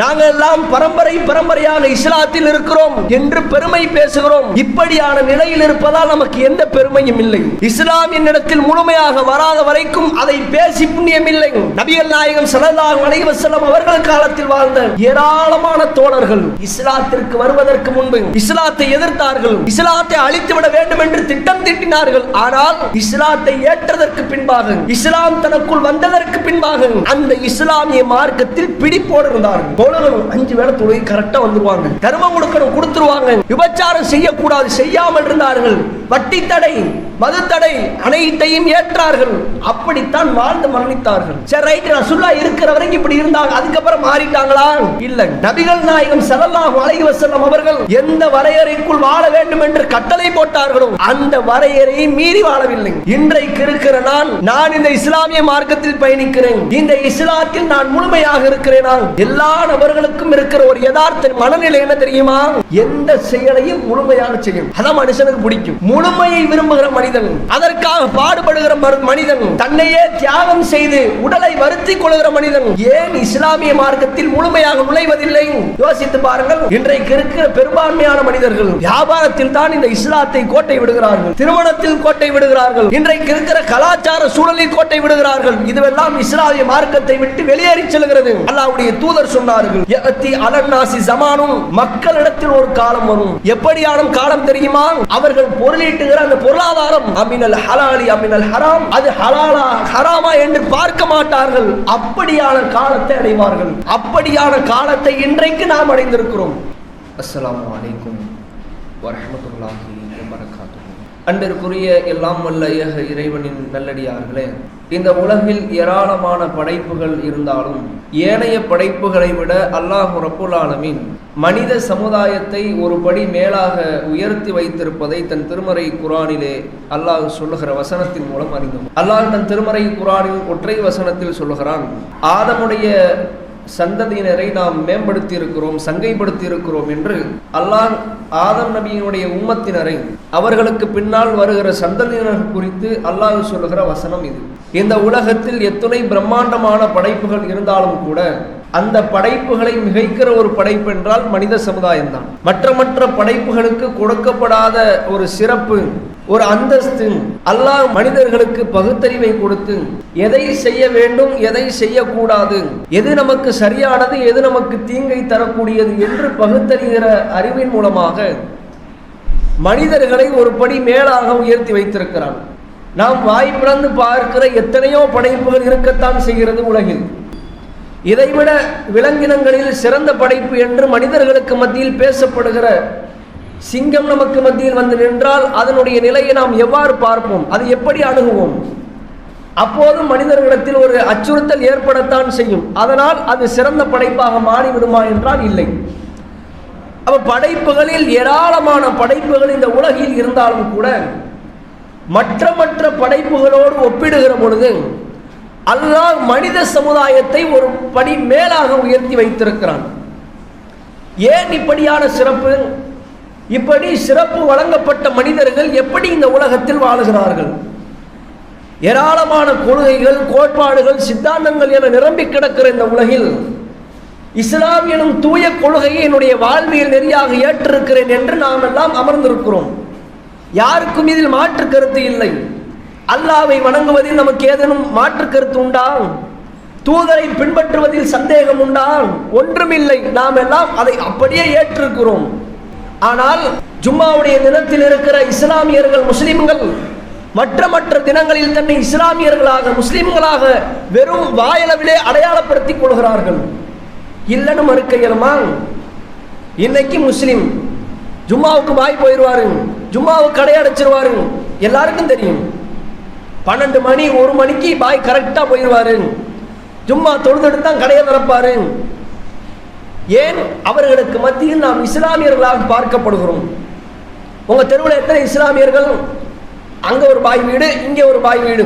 நாங்கள் எல்லாம் பரம்பரை பரம்பரையாக இஸ்லாத்தில் இருக்கிறோம் என்று பெருமை பேசுகிறோம். இப்படியான நிலையில் இருப்பதால் நமக்கு எந்த பெருமையும் இல்லை. இஸ்லாம் என்னிடத்தில் முழுமையாக வராத வரைக்கும் அதை பேசி புண்ணியம் இல்லை நபிகள் நாயகம் ஸல்லல்லாஹு அலைஹி அவர்கள் காலத்தில் வாழ்ந்த ஏராளமான தோழர்கள் இஸ்லாத்திற்கு வருவதற்கு முன்பு இஸ்லாத்தை எதிர்த்தார்கள். இஸ்லாத்தை அழித்து விட வேண்டும் என்று திட்டம் திட்டினார்கள். ஆனால் இஸ்லாத்தை ஏற்றதற்கு பின்பாக இஸ்லாம் தனக்குள் வந்ததற்கு பின்பாக அந்த இஸ்லாமிய மார்க்கத்தில் பிடிப்போடு இருந்தார்கள். தோழர்களும் அஞ்சு வேளை தொழுகை கரெக்டா வந்துருவாங்க. தர்மம் கொடுக்கணும் கொடுத்துருவாங்க. விபச்சாரம் செய்யக்கூடாது செய்யாமல் இருந்தார்கள். வட்டி தடை மது தடை அனைத்தையும் ஏற்றார்கள். அப்படித்தான் வாழ்ந்து மரணித்தார்கள். சரி ரைட் ரசுல்லா இருக்கிற வரைக்கும் இப்படி இருந்தாங்க. அதுக்கப்புறம் மாறிட்டாங்களா? இல்ல. நபிகள் நாயகம் ஸல்லல்லாஹு அலைஹி வஸல்லம் அவர்கள் எந்த வரையறைக்குள் வாழ வேண்டும் என்று கட்டளை போட்டார்களோ அந்த வரையறையை மீறி வாழவில்லை. இன்றைக்கு இருக்கிற நான் நான் இந்த இஸ்லாமிய மார்க்கத்தில் பயணிக்கிறேன். இந்த இஸ்லாத்தில் நான் முழுமையாக இருக்கிறேனா? எல்லா நபர்களுக்கும் இருக்கிற ஒரு யதார்த்த மனநிலை என்ன தெரியுமா? எந்த செயலையும் முழுமையாக செய்யும். அதான் மனுஷனுக்கு பிடிக்கும். முழுமையை விரும்புகிற மனிதன். அதற்காக பாடுபடுகிற மரு- மனிதன். தன்னையே தியாகம் செய்து உடலை வருத்திக் கொள்கிற மனிதன். ஏன் இஸ்லாமிய மார்க்கத்தில் முழுமையாக நுழைவதில்லை? யோசித்து பாருங்கள். இன்றைக்கு இருக்கிற பெரும்பான்மையான மனிதர்கள் வியாபாரத்தில் தான் இந்த இஸ்லாத்தை கோட்டை விடுகிறார்கள். திருமணத்தில் கோட்டை விடுகிறார்கள். இன்றைக்கு இருக்கிற கலாச்சார சூழலில் கோட்டை விடுகிறார்கள். இதுவெல்லாம் இஸ்லாமிய மார்க்கத்தை விட்டு வெளியேறி செல்கிறது. அல்லாவுடைய தூதர் சொன்னார்கள் அலன்னாசி ஜமானும் மக்களிடத்தில் ஒரு காலம் வரும். எப்படியான காலம் தெரியுமா? அவர்கள் பொருளீட்டுகிற அந்த பொருளாதார பொருளாதாரம் அமினல் ஹலாலி அமினல் ஹராம். அது ஹலாலா ஹராமா என்று பார்க்க மாட்டார்கள். அப்படியான காலத்தை அடைவார்கள். அப்படியான காலத்தை இன்றைக்கு நாம் அடைந்திருக்கிறோம். அஸ்லாம் வலைக்கும் வரமத்துல்லாஹி வபரகாத்துஹு. அன்பிற்குரிய எல்லாம் வல்ல ஏக இறைவனின் நல்லடியார்களே இந்த உலகில் ஏராளமான படைப்புகள் இருந்தாலும் ஏனைய படைப்புகளை விட அல்லாஹ் ரப்புல் ஆலமின் மனித சமுதாயத்தை ஒரு படி மேலாக உயர்த்தி வைத்திருப்பதை தன் திருமறை குரானிலே அல்லாஹ் சொல்லுகிற வசனத்தின் மூலம் அறிந்தோம் அல்லாஹ் தன் திருமறை குரானில் ஒற்றை வசனத்தில் சொல்லுகிறான் ஆதமுடைய சந்ததியினரை நாம் மேம்படுத்தி இருக்கிறோம் சங்கைப்படுத்தி இருக்கிறோம் என்று அல்லாஹ் ஆதம் நபியினுடைய உம்மத்தினரை அவர்களுக்கு பின்னால் வருகிற சந்ததியினர் குறித்து அல்லாஹ் சொல்லுகிற வசனம் இது. இந்த உலகத்தில் எத்துணை பிரம்மாண்டமான படைப்புகள் இருந்தாலும் கூட அந்த படைப்புகளை மிகைக்கிற ஒரு படைப்பு என்றால் மனித சமுதாயம்தான். மற்ற மற்ற படைப்புகளுக்கு கொடுக்கப்படாத ஒரு சிறப்பு ஒரு அந்தஸ்து அல்லாஹ் மனிதர்களுக்கு பகுத்தறிவை கொடுத்து எதை செய்ய வேண்டும் எதை செய்யக்கூடாது எது நமக்கு சரியானது எது நமக்கு தீங்கை தரக்கூடியது என்று பகுத்தறிகிற அறிவின் மூலமாக மனிதர்களை ஒரு படி மேலாக உயர்த்தி வைத்திருக்கிறான். நாம் வாய் பிறந்து பார்க்கிற எத்தனையோ படைப்புகள் இருக்கத்தான் செய்கிறது உலகில். இதைவிட விலங்கினங்களில் சிறந்த படைப்பு என்று மனிதர்களுக்கு மத்தியில் பேசப்படுகிற சிங்கம் நமக்கு மத்தியில் வந்து நின்றால் அதனுடைய நிலையை நாம் எவ்வாறு பார்ப்போம்? அது எப்படி அணுகுவோம்? அப்போதும் மனிதர்களிடத்தில் ஒரு அச்சுறுத்தல் ஏற்படத்தான் செய்யும். அதனால் அது சிறந்த படைப்பாக மாறிவிடுமா என்றால் இல்லை. அப்ப படைப்புகளில் ஏராளமான படைப்புகள் இந்த உலகில் இருந்தாலும் கூட மற்ற மற்ற படைப்புகளோடு ஒப்பிடுகிற பொழுது அல்லாஹ் மனித சமுதாயத்தை ஒரு படி மேலாக உயர்த்தி வைத்திருக்கிறான். ஏன் இப்படியான சிறப்பு? இப்படி சிறப்பு வழங்கப்பட்ட மனிதர்கள் எப்படி இந்த உலகத்தில் வாழுகிறார்கள்? ஏராளமான கொள்கைகள் கோட்பாடுகள் சித்தாந்தங்கள் என நிரம்பி கிடக்கிற இந்த உலகில் இஸ்லாம் எனும் தூய கொள்கையை என்னுடைய வாழ்வியல் நெறியாக ஏற்றிருக்கிறேன் என்று நாம் எல்லாம் அமர்ந்திருக்கிறோம். யாருக்கும் இதில் மாற்று கருத்து இல்லை. அல்லாவை வணங்குவதில் நமக்கு ஏதேனும் மாற்று கருத்து உண்டா? தூதரை பின்பற்றுவதில் சந்தேகம் உண்டா? ஒன்றுமில்லை. நாம் எல்லாம் அதை அப்படியே ஏற்றிருக்கிறோம். ஆனால் ஜும்மாவுடைய தினத்தில் இருக்கிற இஸ்லாமியர்கள் முஸ்லிம்கள் மற்ற மற்ற தினங்களில் தன்னை இஸ்லாமியர்களாக முஸ்லிம்களாக வெறும் வாயளவிலே அடையாளப்படுத்திக் கொள்கிறார்கள். இல்லைன்னு மறுக்க இயலுமா? இன்னைக்கு முஸ்லிம் ஜும்மாவுக்கு வாய் போயிடுவாரு ஜும்மாவுக்கு கடை எல்லாருக்கும் தெரியும். பன்னெண்டு மணி ஒரு மணிக்கு பாய் கரெக்டாக போயிடுவாரு. ஜும்மா தொழுதுட்டு தான் கடையை திறப்பாரு. ஏன்? அவர்களுக்கு மத்தியில் நாம் இஸ்லாமியர்களாக பார்க்கப்படுகிறோம். உங்கள் தெருவில் எத்தனை இஸ்லாமியர்கள்? அங்கே ஒரு பாய் வீடு இங்கே ஒரு பாய் வீடு.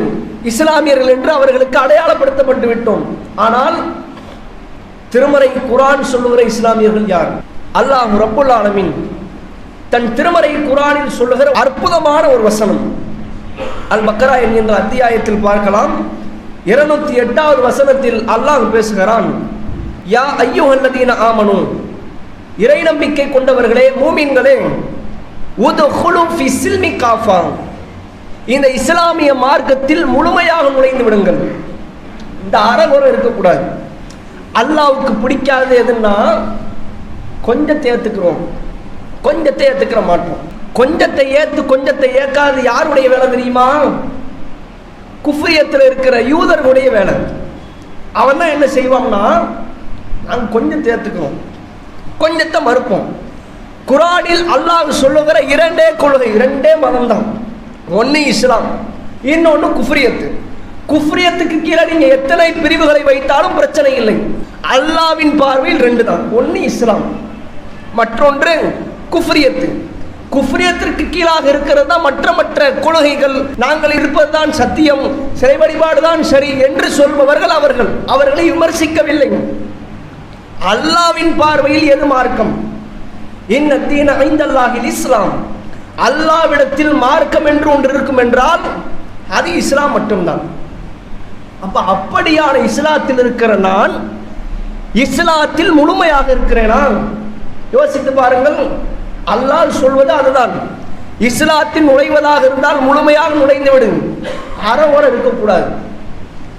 இஸ்லாமியர்கள் என்று அவர்களுக்கு அடையாளப்படுத்தப்பட்டு விட்டோம். ஆனால் திருமறை குரான் சொல்லுகிற இஸ்லாமியர்கள் யார்? அல்லாஹ் ரப்புல் ஆலமின். தன் திருமறை குரானில் சொல்லுகிற அற்புதமான ஒரு வசனம். அல் பக்கரா என்கின்ற அத்தியாயத்தில் பார்க்கலாம். இருநூத்தி எட்டாவது வசனத்தில் அல்லாஹ் பேசுகிறான் யா ஐயோ அல்லதீன ஆமனு. இறை நம்பிக்கை கொண்டவர்களே மூமின்களே சில்மி இந்த இஸ்லாமிய மார்க்கத்தில் முழுமையாக நுழைந்து விடுங்கள். இந்த அறகுறை இருக்கக்கூடாது. அல்லாவுக்கு பிடிக்காது எதுன்னா கொஞ்சத்தை ஏற்றுக்கிறோம் கொஞ்சத்தை ஏற்றுக்கிற மாட்டோம். கொஞ்சத்தை ஏத்து கொஞ்சத்தை ஏக்காது யாருடைய வேலை தெரியுமா? குஃப்ரியத்தில் இருக்கிற யூதர்களுடைய வேலை. அவன் தான் என்ன செய்வான்னா நாங்கள் கொஞ்சம் ஏத்துக்கிறோம் கொஞ்சத்தை மறுப்போம். குரானில் அல்லாஹ் சொல்லுகிற இரண்டே கொள்கை இரண்டே மதம் தான் ஒன்று இஸ்லாம் இன்னொன்று குஃப்ரியத்து. குஃப்ரியத்துக்கு கீழே நீங்கள் எத்தனை பிரிவுகளை வைத்தாலும் பிரச்சனை இல்லை. அல்லாவின் பார்வையில் ரெண்டு தான் ஒன்று இஸ்லாம் மற்றொன்று குஃப்ரியத்து. குஃப்ரியத்திற்கு கீழாக இருக்கிறது தான் மற்ற மற்ற கொள்கைகள். நாங்கள் இருப்பது தான் சத்தியம் சிறை வழிபாடு தான் சரி என்று சொல்பவர்கள் அவர்கள். அவர்களை விமர்சிக்கவில்லை. அல்லாவின் பார்வையில் எது மார்க்கம்? இன்ன தீன ஐந்தல்லாஹில் இஸ்லாம். அல்லாவிடத்தில் மார்க்கம் என்று ஒன்று இருக்கும் என்றால் அது இஸ்லாம் மட்டும்தான். அப்ப அப்படியான இஸ்லாத்தில் இருக்கிற நான் இஸ்லாத்தில் முழுமையாக இருக்கிறேனா? யோசித்து பாருங்கள். அல்லால் சொல்வது அதுதான். இஸ்லாத்தில் நுழைவதாக இருந்தால் முழுமையாக நுழைந்து விடுங்க அறவர இருக்கக்கூடாது.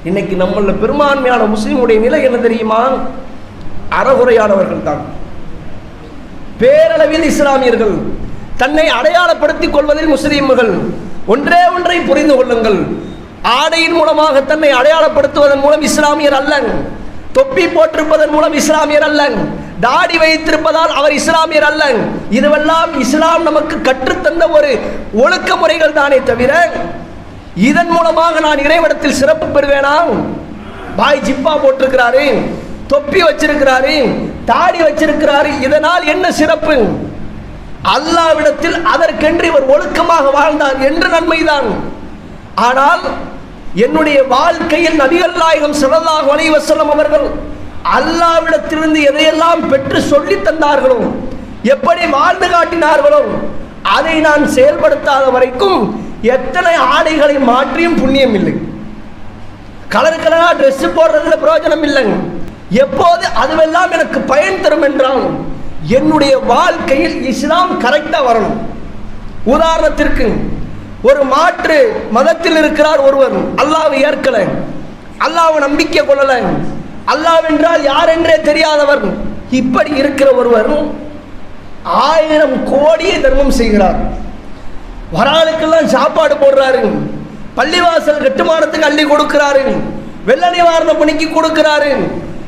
இன்னைக்கு நம்மள பெரும்பான்மையான முஸ்லீமுடைய நிலை என்ன தெரியுமா? அறகுறையானவர்கள் தான் பேரளவில் இஸ்லாமியர்கள் தன்னை அடையாளப்படுத்திக் கொள்வதில் முஸ்லீம்கள். ஒன்றே ஒன்றை புரிந்து கொள்ளுங்கள். ஆடையின் மூலமாக தன்னை அடையாளப்படுத்துவதன் மூலம் இஸ்லாமியர் அல்ல தொப்பி போட்டிருப்பதன் மூலம் இஸ்லாமியர் அல்ல தாடி வைத்திருப்பதால் அவர் இஸ்லாமியர் அல்ல. இதுவெல்லாம் இஸ்லாம் நமக்கு கற்றுத்தந்த ஒரு ஒழுக்க முறைகள் தானே தவிர இதன் மூலமாக நான் இறைவனத்தில் சிறப்பு பெறுவேனா? பாய் ஜிப்பா போட்டிருக்கிறாரு தொப்பி வச்சிருக்கிறாரு தாடி வச்சிருக்கிறாரு இதனால் என்ன சிறப்பு? அல்லாவிடத்தில் அதற்கென்று இவர் ஒழுக்கமாக வாழ்ந்தார் என்று நன்மைதான். ஆனால் என்னுடைய வாழ்க்கையில் நபிகள் நாயகம் சிறந்தாக வலைவசலம் அவர்கள் அல்லாவிடத்திலிருந்து எதையெல்லாம் பெற்று சொல்லி தந்தார்களோ எப்படி வாழ்ந்து காட்டினார்களோ அதை நான் செயல்படுத்தாத வரைக்கும் எத்தனை ஆடைகளை மாற்றியும் புண்ணியம் இல்லை. கலர் கலராக ட்ரெஸ் போடுறதுல பிரயோஜனம் இல்லைங்க. எப்போது அதுவெல்லாம் எனக்கு பயன் தரும் என்றால் என்னுடைய வாழ்க்கையில் இஸ்லாம் கரெக்டாக வரணும். உதாரணத்திற்கு ஒரு மாற்று மதத்தில் இருக்கிறார் ஒருவர் அல்லாவை ஏற்கலை. அல்லாவை நம்பிக்கை கொள்ளலை. அல்லாஹ் என்றால் யார் என்றே தெரியாதவர். இப்படி இருக்கிற ஒருவர் ஆயிரம் கோடியை தர்மம் செய்கிறார். வராளுக்கெல்லாம் சாப்பாடு போடுறாரு. பள்ளிவாசல் கட்டுமானத்துக்கு அள்ளி கொடுக்கிறாரு. வெள்ள நிவாரண பணிக்கு கொடுக்கிறாரு.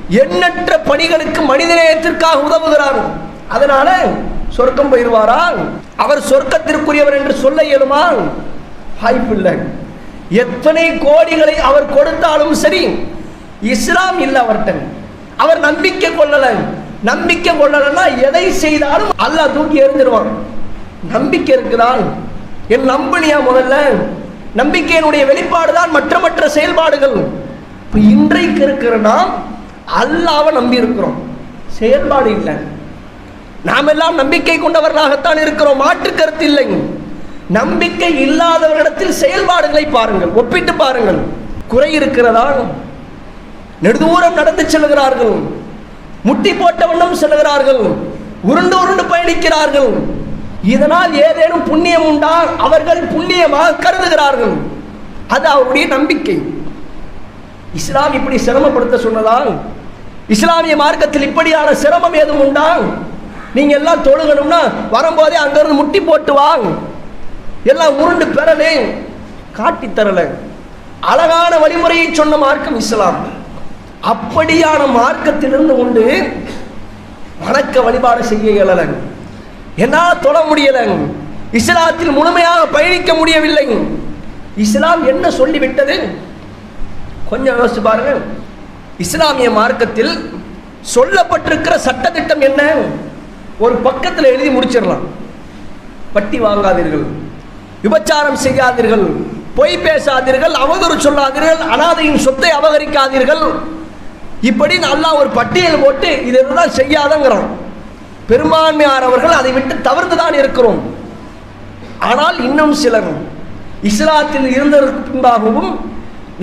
எண்ணற்ற பணிகளுக்கு மனிதநேயத்திற்காக உதவுகிறார். அதனால சொர்க்கம் போயிடுவாரா? அவர் சொர்க்கத்திற்குரியவர் என்று சொல்ல இயலுமா? வாய்ப்பில்லை. எத்தனை கோடிகளை அவர் கொடுத்தாலும் சரி இஸ்லாம் இல்லை அவர்கிட்ட அவர் நம்பிக்கை கொள்ளலை. நம்பிக்கை கொள்ளலைன்னா எதை செய்தாலும் அல்லாஹ் தூக்கி எறிஞ்சிருவான். நம்பிக்கை இருக்குதான் என் நம்பினியா முதல்ல? நம்பிக்கையினுடைய வெளிப்பாடு தான் மற்ற மற்ற செயல்பாடுகள். இப்போ இன்றைக்கு இருக்கிற நாம் அல்லாவை நம்பி இருக்கிறோம். செயல்பாடு இல்லை. நாம் எல்லாம் நம்பிக்கை கொண்டவர்களாகத்தான் இருக்கிறோம். மாற்று கருத்து இல்லை. நம்பிக்கை இல்லாதவர்களிடத்தில் செயல்பாடுகளை பாருங்கள். ஒப்பிட்டு பாருங்கள். குறை இருக்கிறதா? நெடுதூரம் நடந்து செல்கிறார்கள். முட்டி போட்டவண்ணம் செல்கிறார்கள். உருண்டு உருண்டு பயணிக்கிறார்கள். இதனால் ஏதேனும் புண்ணியம் உண்டா? அவர்கள் புண்ணியமாக கருதுகிறார்கள். அது அவருடைய நம்பிக்கை. இஸ்லாம் இப்படி சிரமப்படுத்த சொன்னதால் இஸ்லாமிய மார்க்கத்தில் இப்படியான சிரமம் ஏதும் உண்டா? நீங்க எல்லாம் தொழுகணும்னா வரும்போதே அங்கிருந்து முட்டி போட்டு வாங்க எல்லாம் உருண்டு பெறலே. காட்டி தரலை. அழகான வழிமுறையை சொன்ன மார்க்கம் இஸ்லாம். அப்படியான மார்க்கத்திலிருந்து கொண்டு வணக்க வழிபாடு செய்ய இயலல என்னால் தொட முடியலங் இஸ்லாத்தில் முழுமையாக பயணிக்க முடியவில்லை. இஸ்லாம் என்ன சொல்லிவிட்டது? கொஞ்சம் யோசிச்சு பாருங்க. இஸ்லாமிய மார்க்கத்தில் சொல்லப்பட்டிருக்கிற சட்டத்திட்டம் என்ன? ஒரு பக்கத்தில் எழுதி முடிச்சிடலாம். வட்டி வாங்காதீர்கள். விபச்சாரம் செய்யாதீர்கள். பொய் பேசாதீர்கள். அவதூறு சொல்லாதீர்கள். அனாதையின் சொத்தை அபகரிக்காதீர்கள். இப்படி நல்லா ஒரு பட்டியல் போட்டு இது இதுதான் செய்யாதங்கிறோம் பெரும்பான்மையானவர்கள் அதை விட்டு தவிர்த்து தான் இருக்கிறோம். ஆனால் இன்னும் சிலர் இஸ்லாத்தில் இருந்ததற்கு பின்பாகவும்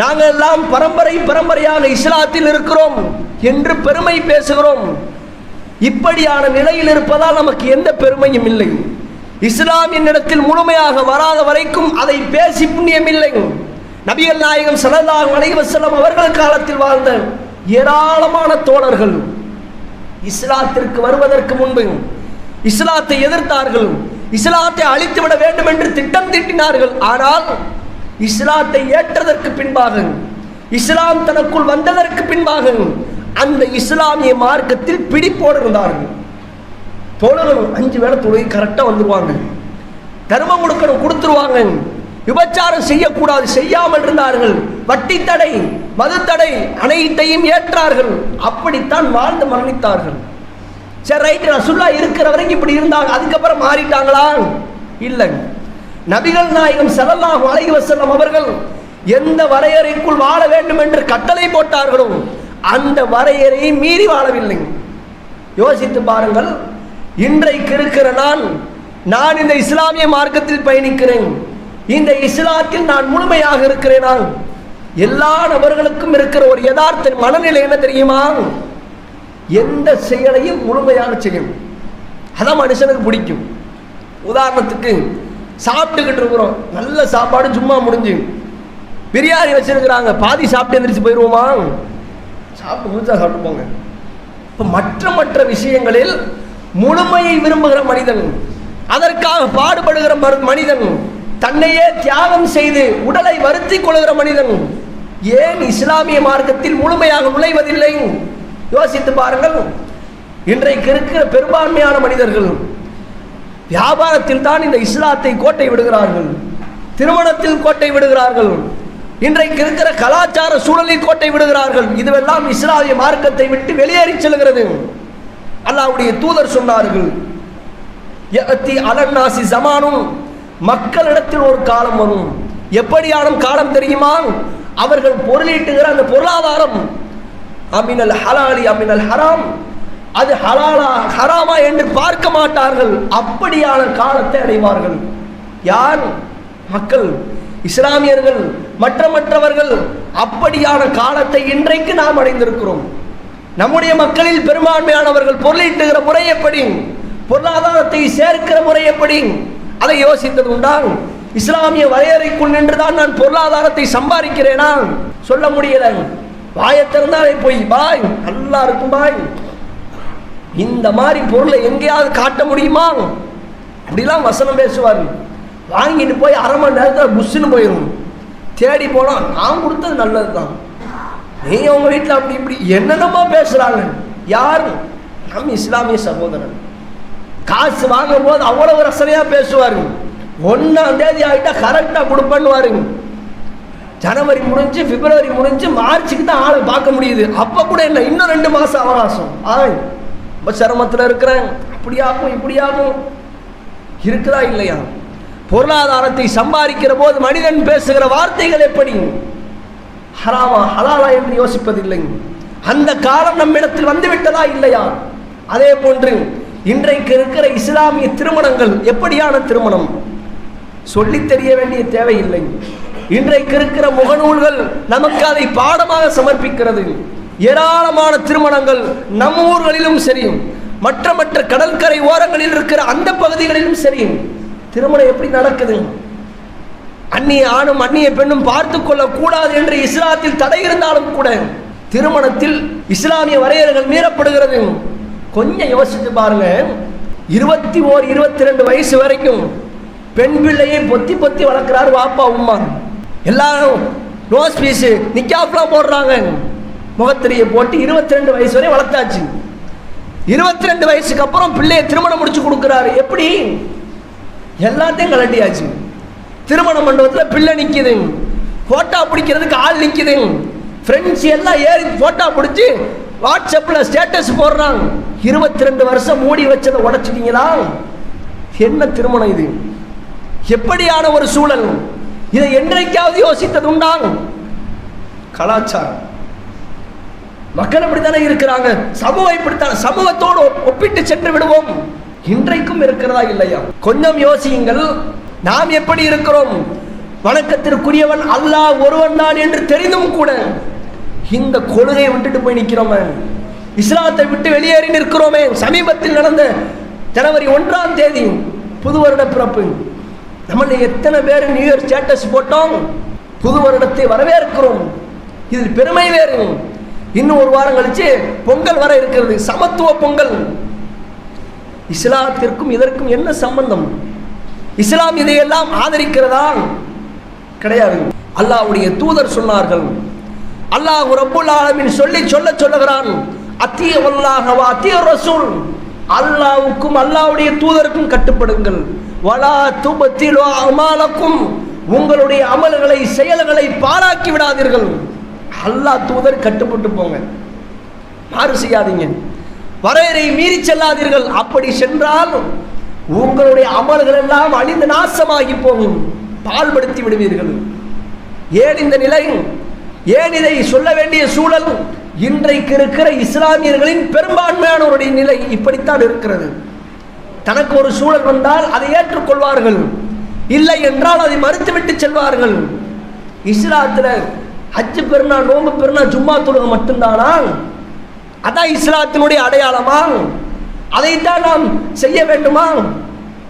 நாங்கள் எல்லாம் பரம்பரை பரம்பரையாக இஸ்லாத்தில் இருக்கிறோம் என்று பெருமை பேசுகிறோம். இப்படியான நிலையில் இருப்பதால் நமக்கு எந்த பெருமையும் இல்லை. இஸ்லாம் என்னிடத்தில் முழுமையாக வராத வரைக்கும் அதை பேசி புண்ணியம் இல்லை நபிகள் நாயகம் ஸல்லல்லாஹு அலைஹி அவர்கள் காலத்தில் வாழ்ந்த ஏராளமான தோழர்கள் இஸ்லாத்திற்கு வருவதற்கு முன்பு இஸ்லாத்தை எதிர்த்தார்கள் இஸ்லாத்தை அழித்து விட வேண்டும் என்று திட்டம் தீட்டினார்கள். ஆனால் இஸ்லாத்தை ஏற்றதற்கு பின்பாக இஸ்லாம் தனக்குள் வந்ததற்கு பின்பாக அந்த இஸ்லாமிய மார்க்கத்தில் பிடிப்போடு இருந்தார்கள் தோழர்கள் அஞ்சு வேளை தொழுகை கரெக்டாக வந்துடுவாங்க தர்மம் கொடுக்கணும் கொடுத்துருவாங்க. விபச்சாரம் செய்யக்கூடாது செய்யாமல் இருந்தார்கள். வட்டி தடை மது தடை அனைத்தையும் ஏற்றார்கள். அப்படித்தான் வாழ்ந்து மரணித்தார்கள். சரி ரைட்டு ரசுல்லா இருக்கிற வரைக்கும் இப்படி இருந்தாங்க. அதுக்கப்புறம் மாறிட்டாங்களா? இல்லை. நபிகள் நாயகம் ஸல்லல்லாஹு அலைஹி வசல்லம் அவர்கள் எந்த வரையறைக்குள் வாழ வேண்டும் என்று கட்டளை போட்டார்களோ அந்த வரையறையை மீறி வாழவில்லை. யோசித்து பாருங்கள். இன்றைக்கு இருக்கிற நான் நான் இந்த இஸ்லாமிய மார்க்கத்தில் பயணிக்கிறேன். இந்த இஸ்லாத்தில் நான் முழுமையாக இருக்கிறேனா? எல்லா நபர்களுக்கும் இருக்கிற ஒரு யதார்த்த மனநிலை என்ன தெரியுமா? எந்த செயலையும் முழுமையாக செய்யும். அதான் மனுஷனுக்கு பிடிக்கும். உதாரணத்துக்கு சாப்பிட்டுக்கிட்டு இருக்கிறோம். நல்ல சாப்பாடு சும்மா முடிஞ்சு. பிரியாணி வச்சிருக்கிறாங்க. பாதி சாப்பிட்டு எந்திரிச்சு போயிடுவோமா சாப்பிட்டு முடிச்சா சாப்பிட்டு போங்க. இப்போ மற்ற மற்ற விஷயங்களில் முழுமையை விரும்புகிற மனிதன் அதற்காக பாடுபடுகிற மரு- மனிதன் தன்னையே தியாகம் செய்து உடலை வருத்தி கொள்கிற மனிதன் ஏன் இஸ்லாமிய மார்க்கத்தில் முழுமையாக நுழைவதில்லை? யோசித்து பாருங்கள். இன்றைக்கு இருக்கிற பெரும்பான்மையான மனிதர்கள் வியாபாரத்தில் தான் இந்த இஸ்லாத்தை கோட்டை விடுகிறார்கள். திருமணத்தில் கோட்டை விடுகிறார்கள். இன்றைக்கு இருக்கிற கலாச்சார சூழலில் கோட்டை விடுகிறார்கள். இதுவெல்லாம் இஸ்லாமிய மார்க்கத்தை விட்டு வெளியேறி செல்கிறது. அல்லாஹ்வுடைய தூதர் சொன்னார்கள் அலன்னாசி ஜமானும் மக்களிடத்தில் ஒரு காலம் வரும். எப்படியான காலம் தெரியுமா? அவர்கள் பொருளீட்டுகிற அந்த பொருளாதாரம். அமினல் ஹலாலி அமினல் ஹராம். அது ஹலாலா ஹராமா என்று பார்க்க மாட்டார்கள். அப்படியான காலத்தை அடைவார்கள். யார்? மக்கள் இஸ்லாமியர்கள் மற்ற மற்றவர்கள். அப்படியான காலத்தை இன்றைக்கு நாம் அடைந்திருக்கிறோம். நம்முடைய மக்களில் பெரும்பான்மையானவர்கள் பொருளீட்டுகிற முறை எப்படி? பொருளாதாரத்தை சேர்க்கிற முறை எப்படி? அதை யோசித்தது உண்டா இஸ்லாமிய வரையறைக்குள் நின்றுதான் நான் பொருளாதாரத்தை சம்பாதிக்கிறேனா? சொல்ல முடியல. வாயை திறந்தாலே போய் பாய் நல்லா இருக்கும் பாய். இந்த மாதிரி பொருளை எங்கேயாவது காட்ட முடியுமா? அப்படிலாம் வசனம் பேசுவார். வாங்கிட்டு போய் அரை மணி நேரத்தில் புஷ்ஷுன்னு போயிடும் தேடி போனால் நான் கொடுத்தது நல்லது தான் நீ உங்கள் வீட்டில் அப்படி இப்படி என்னென்னமோ பேசுகிறாங்க யார்? நம் இஸ்லாமிய சகோதரன் காசு வாங்கும் போது அவ்வளவு ரசனையாக பேசுவாருங்க ஒன்றாம் தேதி ஆகிட்டா கரெக்டாக கொடுப்பேன்னுவாருங்க ஜனவரி முடிஞ்சு பிப்ரவரி முடிஞ்சு மார்ச்சுக்கு தான் ஆளை பார்க்க முடியுது. அப்போ கூட என்ன இன்னும் ரெண்டு மாதம் அவகாசம். ஆய் ரொம்ப சிரமத்தில் இருக்கிறேன். அப்படியாகும் இப்படியாகும். இருக்குதா இல்லையா? பொருளாதாரத்தை சம்பாதிக்கிற போது மனிதன் பேசுகிற வார்த்தைகள் எப்படி? ஹராமா ஹலாலா என்று யோசிப்பதில்லை. அந்த காலம் நம்மிடத்தில் வந்துவிட்டதா இல்லையா? அதே போன்று இன்றைக்கு இருக்கிற இஸ்லாமிய திருமணங்கள் எப்படியான திருமணம்? சொல்லி தெரிய வேண்டிய தேவையில்லை. இன்றைக்கு இருக்கிற முகநூல்கள் நமக்கு அதை பாடமாக சமர்ப்பிக்கிறது. ஏராளமான திருமணங்கள் நம் ஊர்களிலும் சரியும் மற்ற மற்ற கடற்கரை ஓரங்களில் இருக்கிற அந்த பகுதிகளிலும் சரி. திருமணம் எப்படி நடக்குது? அந்நிய ஆணும் அந்நிய பெண்ணும் பார்த்து கொள்ளக்கூடாது என்று இஸ்லாத்தில் தடை இருந்தாலும் கூட திருமணத்தில் இஸ்லாமிய வரையறைகள் மீறப்படுகிறது. கொஞ்சம் யோசிச்சு பாருங்க. இருபத்தி ஓர் இருபத்தி ரெண்டு வயசு வரைக்கும் பெண் பிள்ளையை பொத்தி பொத்தி வளர்க்குறாரு வாப்பா உம்மா. எல்லாரும் நோஸ் பீஸு நிக்காப்லாம் போடுறாங்க. முகத்திரையை போட்டு இருபத்தி ரெண்டு வயசு வரை வளர்த்தாச்சு. இருபத்தி ரெண்டு வயசுக்கு அப்புறம் பிள்ளையை திருமணம் முடிச்சு கொடுக்குறாரு. எப்படி? எல்லாத்தையும் கலட்டியாச்சு திருமண மண்டபத்தில் பிள்ளை நிற்கிது ஃபோட்டோ பிடிக்கிறதுக்கு ஆள் நிற்கிது ஃப்ரெண்ட்ஸ் எல்லாம் ஏறி ஃபோட்டோ பிடிச்சி வாட்ஸ்அப்பில் ஸ்டேட்டஸ் போடுறாங்க. இருபத்தி ரெண்டு வருஷம் மூடி வச்சதை உடச்சிட்டீங்களா? என்ன திருமணம் இது? எப்படியான ஒரு சூழல்? இதை என்றைக்காவது யோசித்தது உண்டாங்க கலாச்சாரம். மக்கள் இப்படித்தானே இருக்கிறாங்க. சமூகம் இப்படித்தான். சமூகத்தோடு ஒப்பிட்டு சென்று விடுவோம். இன்றைக்கும் இருக்கிறதா இல்லையா? கொஞ்சம் யோசியுங்கள். நாம் எப்படி இருக்கிறோம்? வணக்கத்திற்குரியவன் அல்லாஹ் ஒருவன் தான் என்று தெரிந்தும் கூட இந்த கொள்கையை விட்டுட்டு போய் நிற்கிறோமே இஸ்லாத்தை விட்டு வெளியேறி நிற்கிறோமே. சமீபத்தில் நடந்த ஜனவரி ஒன்றாம் தேதி புது வருட பிறப்பு. நம்மள எத்தனை பேர் நியூ இயர் ஸ்டேட்டஸ் போட்டோம். புது வருடத்தை வரவேற்கிறோம். இதில் பெருமை வேறு. இன்னும் ஒரு வாரம் கழிச்சு பொங்கல் வர இருக்கிறது. சமத்துவ பொங்கல். இஸ்லாத்திற்கும் இதற்கும் என்ன சம்பந்தம்? இஸ்லாம் இதையெல்லாம் ஆதரிக்கிறதா? கிடையாது. அல்லாவுடைய தூதர் சொன்னார்கள் அல்லாஹ் ரப்புல் ஆலமின் சொல்லி சொல்ல சொல்லுகிறான். அத்திய வல்லாகவா அத்திய ரசூல். அல்லாவுக்கும் அல்லாவுடைய தூதருக்கும் கட்டுப்படுங்கள். வலா துபத்திலோ அமாலக்கும். உங்களுடைய அமல்களை செயல்களை பாராக்கி விடாதீர்கள். அல்லாஹ் தூதர் கட்டுப்பட்டு போங்க. மாறு செய்யாதீங்க. வரையறை மீறி செல்லாதீர்கள். அப்படி சென்றால் உங்களுடைய அமல்கள் எல்லாம் அழிந்து நாசமாகி போகும். பால்படுத்தி விடுவீர்கள். ஏன் இந்த நிலை? ஏன் இதை சொல்ல வேண்டிய சூழல்? இன்றைக்கு இருக்கிற இஸ்லாமியர்களின் பெரும்பான்மையானவருடைய நிலை இப்படித்தான் இருக்கிறது. தனக்கு ஒரு சூழல் வந்தால் அதை ஏற்றுக்கொள்வார்கள். இல்லை என்றால் அதை மறுத்துவிட்டு செல்வார்கள். இஸ்லாத்தில் ஹஜ்ஜு பெருனா நோம்பு பெருனா ஜும்மா தொழுகை மட்டும்தானா? அதான் இஸ்லாத்தினுடைய அடையாளமா? அதைத்தான் நாம் செய்ய வேண்டுமா?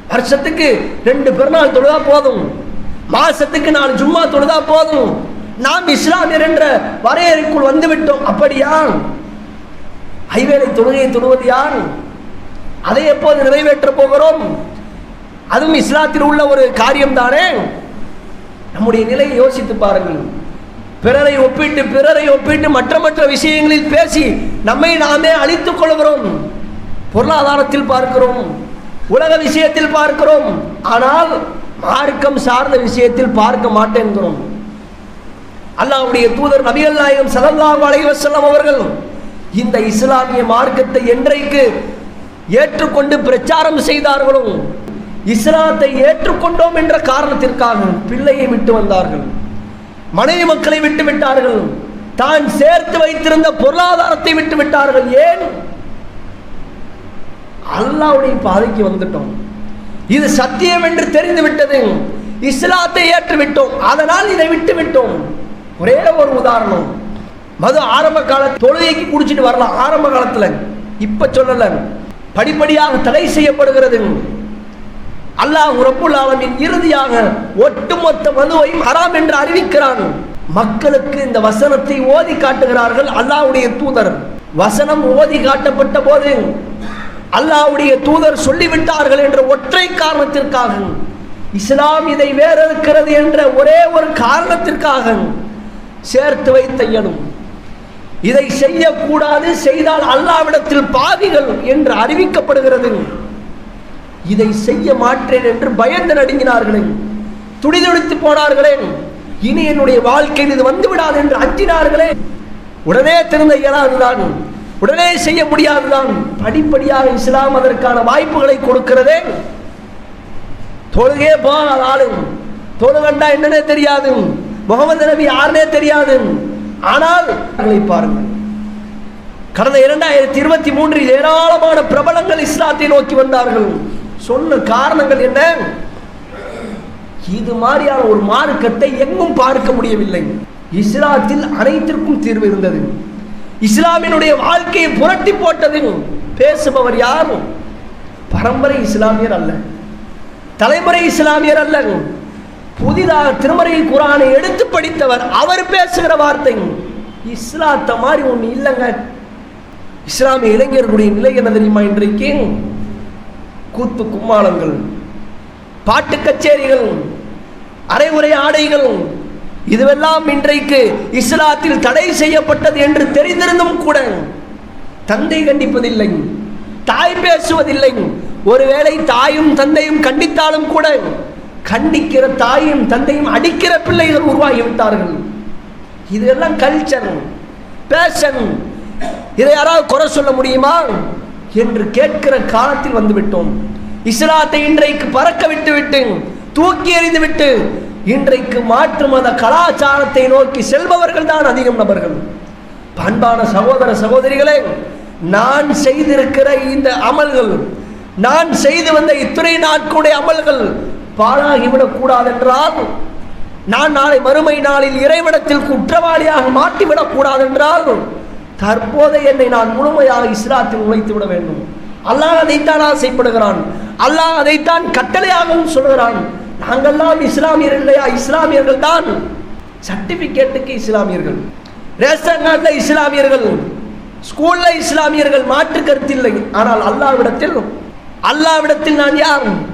வருஷத்துக்கு ரெண்டு பெருநாள் தொழுதா போதும். மாசத்துக்கு நாலு ஜும்மா தொழுதா போதும். நாம் இஸ்லாமியர் என்ற வரையறைக்குள் வந்துவிட்டோம். அப்படியான் ஐவேளை தொழுகையை தொழுவது யான் அதை எப்போது நிறைவேற்றப் போகிறோம்? அதுவும் இஸ்லாத்தில் உள்ள ஒரு காரியம் தானே நம்முடைய நிலையை யோசித்து பாருங்கள். பிறரை ஒப்பிட்டு பிறரை ஒப்பிட்டு மற்ற மற்ற விஷயங்களில் பேசி நம்மை நாமே அழித்துக் கொள்கிறோம். பொருளாதாரத்தில் பார்க்கிறோம். உலக விஷயத்தில் பார்க்கிறோம். ஆனால் மார்க்கம் சார்ந்த விஷயத்தில் பார்க்க மாட்டேன்கிறோம். அல்லாவுடைய தூதர் நபி அல்லாயும் சலல்லாஹ் அலைஹி அவர்கள் இந்த இஸ்லாமிய மார்க்கத்தை என்றைக்கு ஏற்றுக்கொண்டு பிரச்சாரம் செய்தார்களோ இஸ்லாத்தை ஏற்றுக்கொண்டோம் என்ற காரணத்திற்காக பிள்ளையை விட்டு வந்தார்கள். மனைவி மக்களை விட்டு விட்டார்கள். தான் சேர்த்து வைத்திருந்த பொருளாதாரத்தை விட்டு விட்டார்கள். ஏன்? அல்லாவுடைய பாதைக்கு வந்துட்டோம். இது சத்தியம் என்று தெரிந்து விட்டது. இஸ்லாத்தை ஏற்றுவிட்டோம். அதனால் இதை விட்டு விட்டோம். ஒரே ஒரு உதாரணம். மது ஆரம்ப கால தொழுகைக்கு குடிச்சிட்டு வரலாம். ஆரம்ப காலத்தில் இப்ப சொல்லல. படிப்படியாக தடை செய்யப்படுகிறது. அல்லாஹ் ரப்புல் ஆலமின் இறுதியாக ஒட்டுமொத்த மதுவையும் ஹராம் என்று அறிவிக்கிறான். மக்களுக்கு இந்த வசனத்தை ஓதி காட்டுகிறார்கள் அல்லாஹ்வுடைய தூதர். வசனம் ஓதி காட்டப்பட்ட போது அல்லாஹ்வுடைய தூதர் சொல்லிவிட்டார்கள் என்ற ஒற்றை காரணத்திற்காக. இஸ்லாம் இதை வேறறுக்கிறது என்ற ஒரே ஒரு காரணத்திற்காக சேர்த்து வைத்த இயலும். இதை செய்யக்கூடாது செய்தால் அல்லாவிடத்தில் பாவிகள் என்று அறிவிக்கப்படுகிறது. இதை செய்ய மாட்டேன் என்று பயந்து நடுங்கினார்களே. துடிதுடித்து போனார்களே. இனி என்னுடைய வாழ்க்கையில் இது வந்து விடாது என்று அஞ்சினார்களே. உடனே திறந்த இயலாதுதான். உடனே செய்ய முடியாதுதான். படிப்படியாக இஸ்லாம் அதற்கான வாய்ப்புகளை கொடுக்கிறதே. தொழுகே போகாத ஆளு. தொழுகண்டா என்னன்னே தெரியாது. முகமது நபி யாருனே தெரியாது. ஆனால் பாருங்கள். கடந்த இரண்டாயிரத்தி இருபத்தி மூன்றில் ஏராளமான பிரபலங்கள் இஸ்லாத்தை நோக்கி வந்தார்கள். சொன்ன காரணங்கள் என்ன? இது மாதிரியான ஒரு மார்க்கத்தை எங்கும் பார்க்க முடியவில்லை. இஸ்லாத்தில் அனைத்திற்கும் தீர்வு இருந்தது. இஸ்லாமினுடைய வாழ்க்கையை புரட்டி போட்டது பேசுபவர் யாரும் பரம்பரை இஸ்லாமியர் அல்ல. தலைமுறை இஸ்லாமியர் அல்ல. புதிதாக திருமறை குரானை எடுத்து படித்தவர் அவர் பேசுகிற வார்த்தையும் இஸ்லாத்த மாதிரி ஒன்று இல்லைங்க. இஸ்லாமிய இளைஞர்களுடைய நிலை என்ன தெரியுமா இன்றைக்கு? கூத்து கும்மாளங்கள் பாட்டு கச்சேரிகள் அரைமுறை ஆடைகள் இதுவெல்லாம் இன்றைக்கு இஸ்லாத்தில் தடை செய்யப்பட்டது என்று தெரிந்திருந்தும் கூட தந்தை கண்டிப்பதில்லை தாய் பேசுவதில்லை. ஒருவேளை தாயும் தந்தையும் கண்டித்தாலும் கூட கண்டிக்கிற தாயும் தந்தையும் அடிக்கிற பிள்ளைகள் உருவாகிவிட்டார்கள் இதெல்லாம் கல்ச்சர் பேஷன் இதை யாராவது குறை சொல்ல முடியுமா? என்று கேட்கிற காலத்தில் வந்துவிட்டோம். இஸ்லாத்தை இன்றைக்கு பறக்க விட்டு விட்டு தூக்கி எறிந்து விட்டு இன்றைக்கு மாற்று மத கலாச்சாரத்தை நோக்கி செல்பவர்கள் தான் அதிகம் நபர்கள். பண்பான சகோதர சகோதரிகளே நான் செய்திருக்கிற இந்த அமல்கள் நான் செய்து வந்த இத்துறை நாட்களுடைய அமல்கள் பாழாகிவிடக் கூடாதென்றால் நான் நாளை மறுமை நாளில் இறைவனத்தில் குற்றவாளியாக மாட்டிவிடக் கூடாதென்றால் தற்போதை தற்போது என்னை நான் முழுமையாக இஸ்லாத்தில் உழைத்து விட வேண்டும். அல்லாஹ் அதைத்தான் ஆசைப்படுகிறான். அல்லாஹ் அதைத்தான் கட்டளையாகவும் சொல்கிறான். நாங்கள்லாம் இஸ்லாமியர்கள் இல்லையா? இஸ்லாமியர்கள் தான். சர்டிபிகேட்டுக்கு இஸ்லாமியர்கள். ரேஷன் கார்டில் இஸ்லாமியர்கள். ஸ்கூலில் இஸ்லாமியர்கள். மாற்று கருத்தில்லை ஆனால் அல்லாவிடத்தில் அல்லாவிடத்தில் நான் யார்?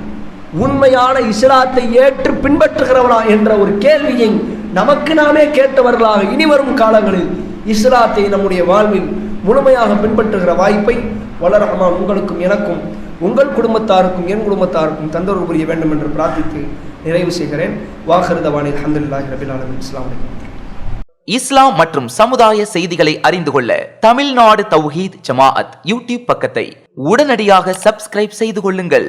உண்மையான இஸ்லாத்தை ஏற்று பின்பற்றுகிறவனா என்ற ஒரு கேள்வியை நமக்கு நாமே கேட்டவர்களாக இனி வரும் காலங்களில் இஸ்லாத்தை நம்முடைய வாழ்வில் முழுமையாக பின்பற்றுகிற வாய்ப்பை வளரகமான் உங்களுக்கும் எனக்கும் உங்கள் குடும்பத்தாருக்கும் என் குடும்பத்தாருக்கும் தந்தரவு புரிய வேண்டும் என்று பிரார்த்தித்து நிறைவு செய்கிறேன். வாகருதவானி அஹமதுல்லாஹி ரபில் ஆலமின். இஸ்லாம் இஸ்லாம் மற்றும் சமுதாய செய்திகளை அறிந்து கொள்ள தமிழ்நாடு தௌஹீத் ஜமாஅத் யூடியூப் பக்கத்தை உடனடியாக சப்ஸ்கிரைப் செய்து கொள்ளுங்கள்.